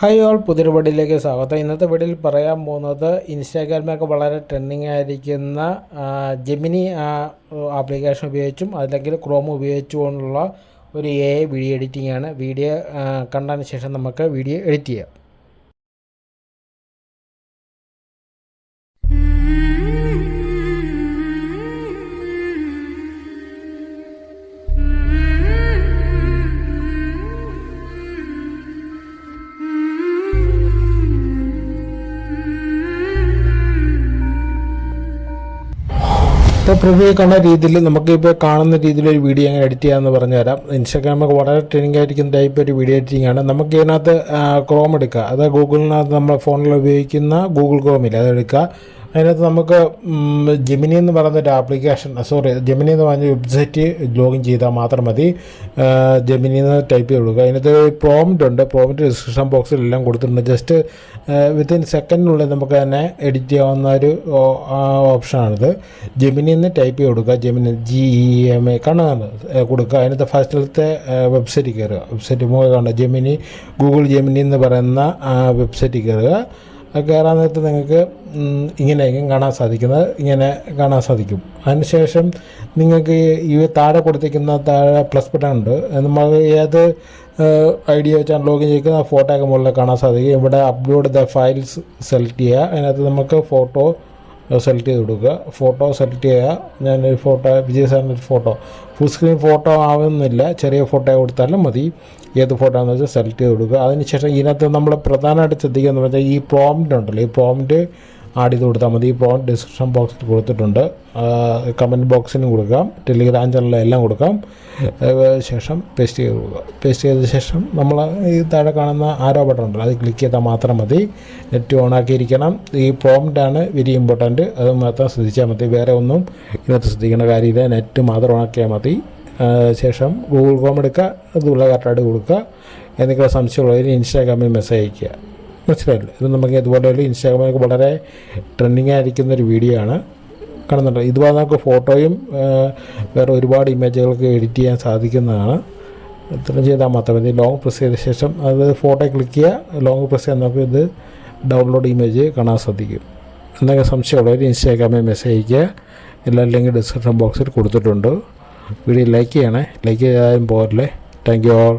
Hi all പുതിയൊരു വീഡിയോയിലേക്ക് സ്വാഗതം. ഇന്നത്തെ വീഡിയോയിൽ പറയാൻ പോകുന്നത് ഇൻസ്റ്റാഗ്രാമിലൊക്കെ വളരെ ട്രെൻഡിങ് ആയിരിക്കുന്ന ജെമിനി ആപ്ലിക്കേഷൻ ഉപയോഗിച്ചും അല്ലെങ്കിൽ ക്രോം ഉപയോഗിച്ചുകൊണ്ടുള്ള ഒരു എ വീഡിയോ എഡിറ്റിംഗ് ആണ്. വീഡിയോ കണ്ടതിന് ശേഷം നമുക്ക് വീഡിയോ എഡിറ്റ് ചെയ്യാം. ഇപ്പോൾ പ്രിവ്യൂ കണ്ട രീതിയിൽ നമുക്കിപ്പോൾ കാണുന്ന രീതിയിൽ ഒരു വീഡിയോ എങ്ങനെ എഡിറ്റ് ചെയ്യാമെന്ന് പറഞ്ഞുതരാം. ഇൻസ്റ്റാഗ്രാമൊക്കെ വളരെ ട്രെൻഡിങ് ആയിരിക്കുന്ന ടൈപ്പ് ഒരു വീഡിയോ എഡിറ്റിംഗ് ആണ്. നമുക്ക് ഇതിനകത്ത് ക്രോം എടുക്കുക അത് ഗൂഗിളിനകത്ത് നമ്മൾ ഫോണിൽ ഉപയോഗിക്കുന്ന ഗൂഗിൾ ക്രോമിൽ അത് എടുക്കുക അതിനകത്ത് നമുക്ക് ജെമിനി എന്ന് പറയുന്ന ഒരു ആപ്ലിക്കേഷൻ സോറി ജെമിനി എന്ന് പറഞ്ഞ വെബ്സൈറ്റ് ലോഗിൻ ചെയ്താൽ മാത്രം മതി. ജെമിനി എന്ന് ടൈപ്പ് ചെയ്ത് കൊടുക്കുക. അതിനകത്ത് പ്രോംപ്റ്റ് ഉണ്ട്. പ്രോംപ്റ്റ് ഡിസ്ക്രിപ്ഷൻ ബോക്സിലെല്ലാം കൊടുത്തിട്ടുണ്ട്. ജസ്റ്റ് വിത്തിൻ സെക്കൻഡിനുള്ളിൽ നമുക്ക് തന്നെ എഡിറ്റ് ചെയ്യാവുന്ന ഒരു ഓപ്ഷനാണിത് ജെമിനി എന്ന് ടൈപ്പ് ചെയ്ത് കൊടുക്കുക. Gemini G E M A കാണുന്നത്. കൊടുക്കുക. അതിനകത്ത് ഫസ്റ്റിലത്തെ വെബ്സൈറ്റിൽ കയറുക. വെബ്സൈറ്റ് മുഖേ കാണുക ജെമിനി ഗൂഗിൾ ജെമിനി എന്ന് പറയുന്ന വെബ്സൈറ്റിൽ കയറുക. കയറാൻ നേരത്ത് നിങ്ങൾക്ക് ഇങ്ങനെയായിരിക്കും കാണാൻ സാധിക്കുന്നത്. ഇങ്ങനെ കാണാൻ സാധിക്കും. അതിനുശേഷം നിങ്ങൾക്ക് ഈ താഴെ കൊടുത്തിരിക്കുന്ന താഴെ പ്ലസ് ബട്ടൺ ഉണ്ട്. നമ്മൾ ഏത് ഐ ഡി വെച്ചാണ് ലോഗിൻ ചെയ്യുന്ന ഫോട്ടോ ഒക്കെ മുകളിൽ കാണാൻ സാധിക്കും. ഇവിടെ അപ്ലോഡ് ദ ഫയൽസ് സെലക്ട് ചെയ്യുക. അതിനകത്ത് നമുക്ക് ഫോട്ടോ സെലക്ട് ചെയ്ത് കൊടുക്കുക. ഫോട്ടോ സെലക്ട് ചെയ്യുക ഞാനൊരു ഫോട്ടോ വിജയ് സാറിന്റെ ഒരു ഫോട്ടോ. ഫുൾ സ്ക്രീൻ ഫോട്ടോ ആവുന്നില്ല. ചെറിയ ഫോട്ടോ കൊടുത്താലും മതി. ഏത് ഫോട്ടോ ആണെന്ന് വെച്ചാൽ സെലക്ട് ചെയ്ത് കൊടുക്കുക. അതിനുശേഷം ഇതിനകത്ത് നമ്മൾ പ്രധാനമായിട്ട് ശ്രദ്ധിക്കുക എന്ന് പറഞ്ഞാൽ ഈ പ്രോംപ്റ്റ് ഉണ്ടല്ലോ. ഈ പ്രോംപ്റ്റ് ആഡ് ചെയ്ത് കൊടുത്താൽ മതി. പ്രോംപ്റ്റ് ഡിസ്ക്രിപ്ഷൻ ബോക്സിൽ കൊടുത്തിട്ടുണ്ട്. കമന്റ് ബോക്സിനും കൊടുക്കാം. ടെലിഗ്രാം ചാനലിലെല്ലാം കൊടുക്കാം. ശേഷം പേസ്റ്റ് ചെയ്ത് കൊടുക്കുക. പേസ്റ്റ് ചെയ്ത ശേഷം നമ്മൾ ഈ താഴെ കാണുന്ന ആരോ ബട്ടൺ ഉണ്ടല്ലോ അത് ക്ലിക്ക് ചെയ്താൽ മാത്രം മതി. നെറ്റ് ഓൺ ആക്കിയിരിക്കണം. ഈ ആണ് വെരി ഇമ്പോർട്ടന്റ് അത് മാത്രം ശ്രദ്ധിച്ചാൽ മതി. വേറെ ഒന്നും ഇതിനകത്ത് ശ്രദ്ധിക്കേണ്ട കാര്യമില്ല. നെറ്റ് മാത്രം ഓൺ ആക്കിയാൽ മതി. ശേഷം ഗൂഗിൾ ഫോം എടുക്കുക. അതുള്ള കറക്റ്റായിട്ട് കൊടുക്കുക. എന്തെങ്കിലും സംശയമുള്ളവർ ഇൻസ്റ്റാഗ്രാമിൽ മെസ്സേജ് അയക്കുക മനസ്സിലായില്ലേ? ഇത് നമുക്ക് ഇതുപോലെ ഒരു ഇൻസ്റ്റാഗ്രാമിലൊക്കെ വളരെ ട്രെൻഡിങ് ആയിരിക്കുന്ന ഒരു വീഡിയോ ആണ്. കാണുന്നുണ്ട്? ഇതുപോലെ നമുക്ക് ഫോട്ടോയും വേറെ ഒരുപാട് ഇമേജുകളൊക്കെ എഡിറ്റ് ചെയ്യാൻ സാധിക്കുന്നതാണ്. ഇത്രയും ചെയ്താൽ മാത്രം മതി. ലോങ് പ്രസ് ചെയ്ത ശേഷം അത് ഫോട്ടോ ക്ലിക്ക് ചെയ്യുക. ലോങ് പ്രസ് ചെയ്യാൻ നമുക്ക് ഇത് ഡൗൺലോഡ് ഇമേജ് കാണാൻ സാധിക്കും എന്തൊക്കെ സംശയമുള്ളവർ ഇൻസ്റ്റാഗ്രാമിൽ മെസ്സേജ് അയയ്ക്കുക. എല്ലാ ലിങ്ക് ഡിസ്ക്രിപ്ഷൻ ബോക്സിൽ കൊടുത്തിട്ടുണ്ട്. വീഡിയോ ലൈക്ക് ചെയ്യണേ. ലൈക്ക് ചെയ്താലും പോരല്ലേ? Thank you all